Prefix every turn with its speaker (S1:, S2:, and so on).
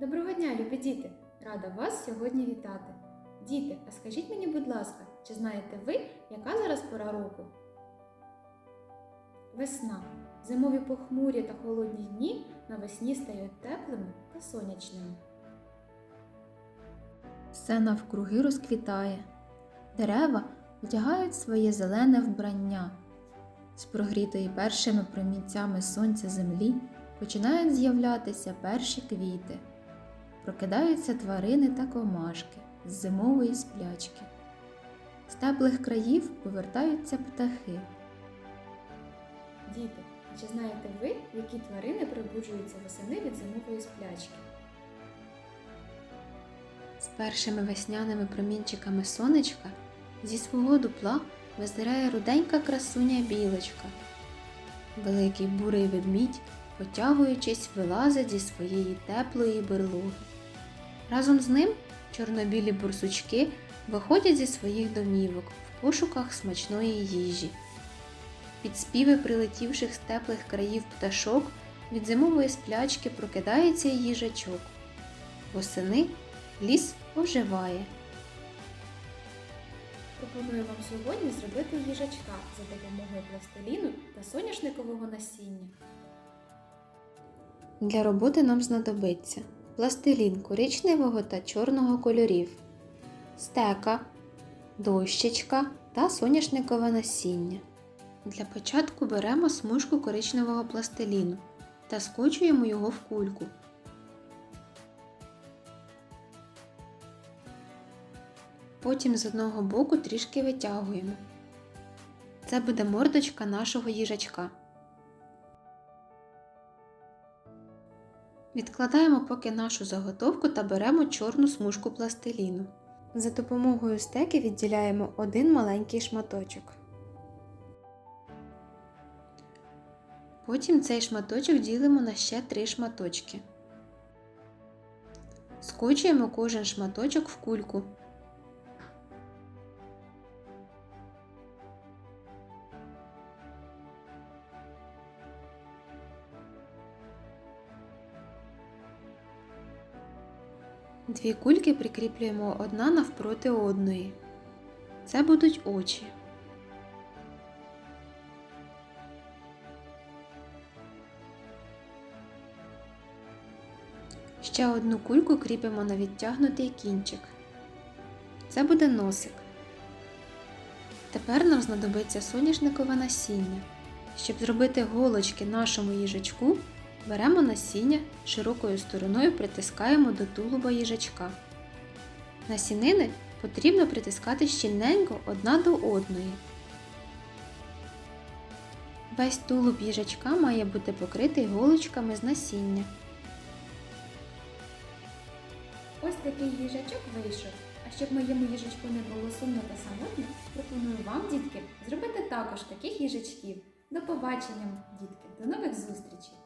S1: Доброго дня, любі діти! Рада вас сьогодні вітати. Діти, а скажіть мені, будь ласка, чи знаєте ви, яка зараз пора року? Весна. Зимові похмурі та холодні дні навесні стають теплими та сонячними. Все навкруги розквітає. Дерева вдягають своє зелене вбрання. З прогрітої першими промінцями сонця землі починають з'являтися перші квіти. Прокидаються тварини та комашки з зимової сплячки. З теплих країв повертаються птахи. Діти, чи знаєте ви, які тварини пробуджуються восени від зимової сплячки? З першими весняними промінчиками сонечка зі свого дупла виздирає руденька красуня білочка. Великий бурий ведмідь, потягуючись, вилазить зі своєї теплої берлоги. Разом з ним чорнобілі бурсучки виходять зі своїх домівок в пошуках смачної їжі. Під співи прилетівших з теплих країв пташок від зимової сплячки прокидається їжачок. Восени ліс оживає. Пропоную вам сьогодні зробити їжачка за допомогою пластиліну та соняшникового насіння. Для роботи нам знадобиться пластилін коричневого та чорного кольорів, стека, дощечка та соняшникове насіння. Для початку беремо смужку коричневого пластиліну та скочуємо його в кульку. Потім з одного боку трішки витягуємо. Це буде мордочка нашого їжачка. Відкладаємо поки нашу заготовку та беремо чорну смужку пластиліну. За допомогою стеки відділяємо один маленький шматочок. Потім цей шматочок ділимо на ще три шматочки. Скочуємо кожен шматочок в кульку. Дві кульки прикріплюємо одна навпроти одної. Це будуть очі. Ще одну кульку кріпимо на відтягнутий кінчик. Це буде носик. Тепер нам знадобиться соняшникове насіння. Щоб зробити голочки нашому їжачку, беремо насіння широкою стороною притискаємо до тулуба їжачка. Насінини потрібно притискати щільненько одна до одної. Весь тулуб їжачка має бути покритий голочками з насіння. Ось такий їжачок вийшов. А щоб моєму їжачку не було сумно та самотньо, пропоную вам, дітки, зробити також таких їжачків. До побачення, дітки, до нових зустрічей!